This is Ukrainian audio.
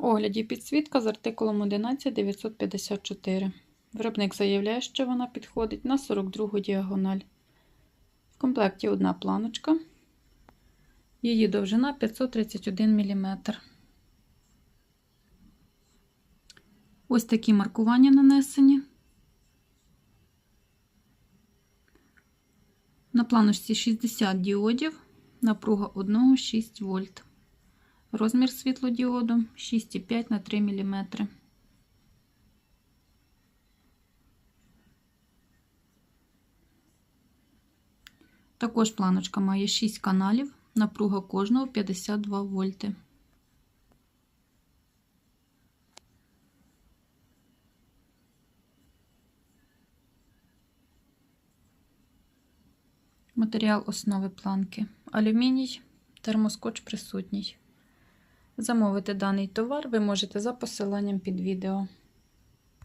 огляді підсвітка з артикулом 11954. Виробник заявляє, що вона підходить на 42 діагональ. В комплекті одна планочка. Її довжина 531 мм. Ось такі маркування нанесені. На планочці 60 діодів, напруга 1 6 вольт. Розмір світлодіоду 6,5 на 3 мм. Також планочка має 6 каналів, напруга кожного 52 вольти. Матеріал основи планки алюміній, термоскотч присутній. Замовити даний товар ви можете за посиланням під відео.